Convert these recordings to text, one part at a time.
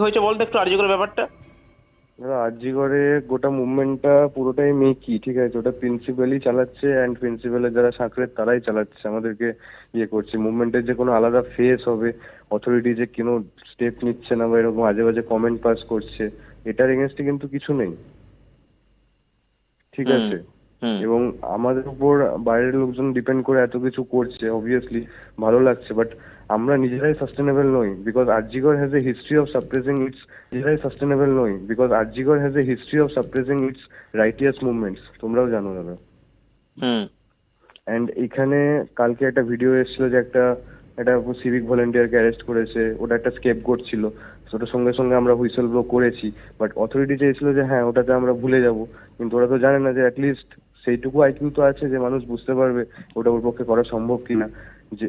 হয়েছে বলতো একটু আর্যকর ব্যাপারটা? দাদা আরজিগড়ে গোটা মুভমেন্টটা পুরোটাই মেকি ঠিক আছে? ওটা প্রিন্সিপালই চালাচ্ছে অ্যান্ড প্রিন্সিপালের যারা সাকরেত তারাই চালাচ্ছে। আমাদেরকে ইয়ে করছে। মুভমেন্টের যে কোনো আলাদা ফেস হবে অথরিটি যে কোনো স্টেপ নিচ্ছে না বা এরকম আজে বাজে কমেন্ট পাস করছে এটার এগেনস্টে কিন্তু কিছু নেই। ঠিক আছে? এবং আমাদের উপর বাইরের লোকজন ডিপেন্ড করে এত কিছু করছে অবভিয়াসলি ভালো লাগছে বাট আমরা নিজেরাই সাস্টেনেবল নই because RG Kar has a history of suppressing its নিজেরাই সাস্টেনেবল নই because RG Kar has a history of suppressing its righteous movements তোমরাও জানো দাদা। হুম। অ্যান্ড এখানে কালকে একটা ভিডিও এসেছিল যে একটা একটা সিভিক ভলেন্টিয়ারকে অ্যারেস্ট করেছে ওটা একটা স্কেপ গোট ছিল ওটার সঙ্গে সঙ্গে আমরা হুইসেল ব্লো করেছি বাট অথরিটি চেয়েছিল যে হ্যাঁ ওটাতে আমরা ভুলে যাব কিন্তু ওরা তো জানে না যে অ্যাটলিস্ট সেইটুকু আইকিউ তো আছে যে মানুষ বুঝতে পারবে ওটা ওর পক্ষে করা সম্ভব কিনা। যে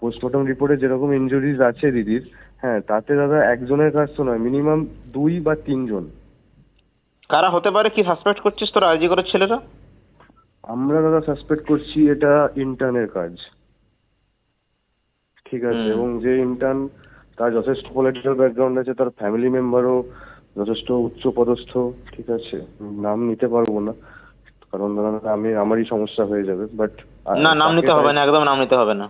পোস্টমর্টম রিপোর্টে যেরকম ইনজুরিজ আছে দিদির হ্যাঁ তাতে দাদা একজনের কাজ তো নয় মিনিমাম দুই বা তিনজন। কারা হতে পারে কি সাসপেক্ট করছিস তোর আর্যকরের ছেলেরা? আমরা দাদা সাসপেক্ট করছি এটা ইন্টার্নের কাজ। ঠিক আছে এবং যে ইন্টার্ন তার যথেষ্ট পলিটিক্যাল ব্যাকগ্রাউন্ড আছে তার ফ্যামিলি মেম্বারও যথেষ্ট উচ্চ পদস্থ ঠিক আছে নাম নিতে পারব না। কারণ দাদা আমি আমারই সমস্যা হয়ে যাবে বাট না নাম নিতে হবে না একদম নাম নিতে হবে না।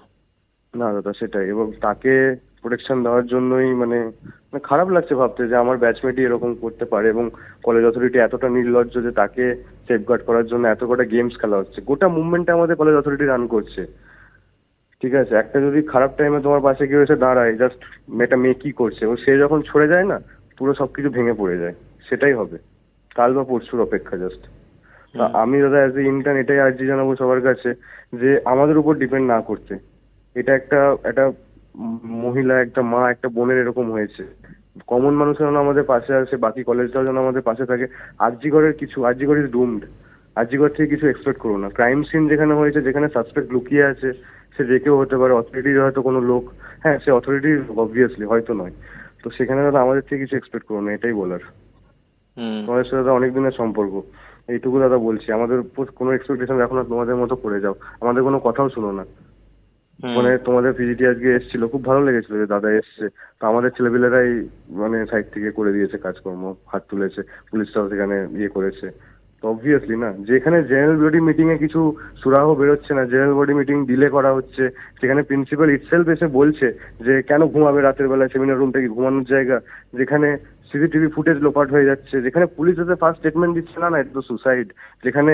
না দাদা সেটাই এবং তাকে প্রোটেকশন দেওয়ার জন্যই মানে মানে খারাপ লাগছে ভাবতে যে আমার ব্যাচমেটই এরকম করতে পারে এবং কলেজ অথরিটি এতটা নির্লজ্জ যে তাকে সেফগার্ড করার জন্য এত কটা গেমস খেলা হচ্ছে। গোটা মুভমেন্টটা আমাদের কলেজ অথরিটি রান করছে। ঠিক আছে একটা যদি খারাপ টাইমে তোমার পাশে কেউ এসে দাঁড়ায় জাস্ট মেয়েটা মেয়ে কি করছে ও সে যখন ছড়ে যায় না পুরো সবকিছু ভেঙে পড়ে যায়। সেটাই হবে। কাল বা পরশুর অপেক্ষা জাস্ট। আমি দাদা অ্যাজ এ ইন্টার্ন এটাই আর্জি জানাব সবার কাছে যে আমাদের উপর ডিপেন্ড না করতে। এটা একটা একটা মহিলা একটা মা একটা বোনের এরকম হয়েছে। কমন মানুষের যেন আমাদের পাশে আসে বাকি কলেজটাও যেন আমাদের পাশে থাকে আরজিগড়ের কিছু আরজিগড় ইজ ডুমড আরজিগড় থেকে কিছু এক্সপেক্ট করো না। ক্রাইম সিন যেখানে হয়েছে যেখানে সাসপেক্ট লুকিয়ে আছে সে যে কেউ হতে পারে অথরিটির হয়তো কোনো লোক হ্যাঁ সে অথরিটির অবভিয়াসলি হয়তো নয়। তো সেখানে দাদা আমাদের থেকে কিছু এক্সপেক্ট করো না এটাই বলার। তোমাদের সাথে দাদা অনেক সম্পর্ক। এইটুকু দাদা বলছি। আমাদের উপর কোনো এক্সপেকটেশন রাখো না তোমাদের মতো করে যাও। আমাদের কোনো কথাও শোনো না। মানে তোমাদের পিজিটি আজকে এসেছিল খুব ভালো লেগেছিল যে দাদা এসছে। তো আমাদের ছেলেপিলেরাই মানে সাইড থেকে করে দিয়েছে কাজকর্ম হাত তুলেছে পুলিশটাও সেখানে ইয়ে করেছে। তো অবভিয়াসলি না যেখানে জেনারেল বডি মিটিং এ কিছু সুরাহ বেরোচ্ছে না জেনারেল বডি মিটিং ডিলে করা হচ্ছে সেখানে প্রিন্সিপাল ইটসেলফ এসে বলছে যে কেন ঘুমাবে রাতের বেলায় সেমিনার রুমটা কি ঘুমানোর জায়গা যেখানে সিসিটিভি ফুটেজ লোপাট হয়ে যাচ্ছে। যেখানে পুলিশ এসে ফার্স্ট স্টেটমেন্ট দিচ্ছে, না না, এটা তো সুসাইড যেখানে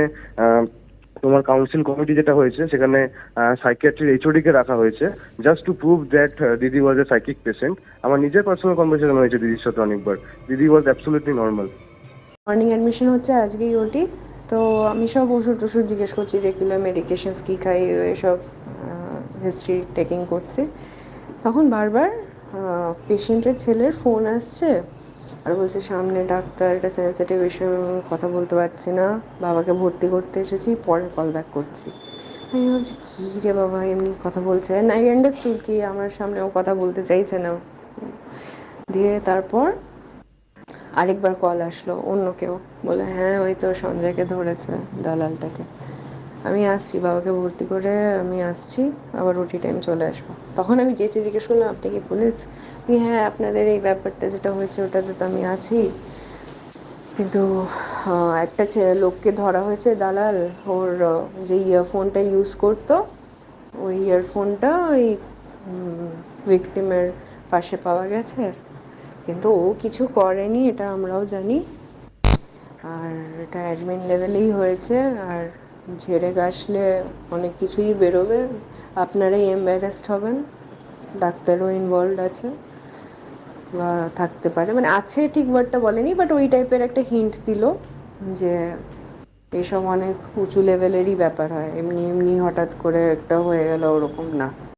তোমার কাউন্সিল কমিটি যেটা হয়েছে, সেখানে সাইকিয়াট্রির এইচওডি কে রাখা হয়েছে জাস্ট টু প্রুভ দ্যাট দিদি ওয়াজ এ সাইকিক পেশেন্ট আমার নিজের পার্সোনাল কনভারসেশন হয়েছে দিদির সাথে অনেকবার। দিদি was absolutely normal morning admission হচ্ছে আজকেই ওটি তো আমি সব ওষুধ টষুধ জিজ্ঞেস করছি রেগুলার মেডিকেশনস কী খাই, এসব হিস্ট্রি টেকিং করছি। তখন বারবার পেশেন্টের ছেলের ফোন আসছে। আর বলছে, সামনে ডাক্তার এটা সেন্সিটিভ ইস্যু কথা বলতে পারছি না। বাবাকে ভর্তি করতে এসেছি পরে কল ব্যাক করছি। আমি ভাবছি কী রে বাবা, এমনি কথা বলছে? আই আন্ডারস্টুড কি, আমার সামনে ও কথা বলতে চাইছে না। দিয়ে তারপর আরেকবার কল আসলো অন্য কেউ বলে হ্যাঁ ওই তো সঞ্জয়কে ধরেছে, দালালটাকে। আমি আসছি, বাবাকে ভর্তি করে আমি আসছি, আবার ওটি টাইম চলে আসব। তখন আমি যেতে জিজ্ঞেস করলাম, আপনি কি পুলিশ হ্যাঁ আপনাদের এই ব্যাপারটা যেটা হয়েছে, ওটাতে তো আমি আছি। কিন্তু একটা লোককে ধরা হয়েছে দালাল, ওর যে ইয়ারফোনটা ইউজ করতো, ওই ইয়ারফোনটা ওই ভিকটিমের পাশে পাওয়া গেছে। কিন্তু ও কিছু করেনি, এটা আমরাও জানি। আর এটা অ্যাডমিন লেভেলেই হয়েছে, আর ঝেড়ে গাছলে অনেক কিছুই বেরোবে। আপনারাই এম্বারেসড হবেন। ডাক্তারও ইনভলভ আছে বা থাকতে পারে। মানে আছে, ঠিক ওয়ার্ডটা বলেনি বাট ওই টাইপের একটা হিন্ট দিল যে এসব অনেক উঁচু লেভেলেরই ব্যাপার হয়। এমনি এমনি হঠাৎ করে একটা হয়ে গেল, ওরকম না।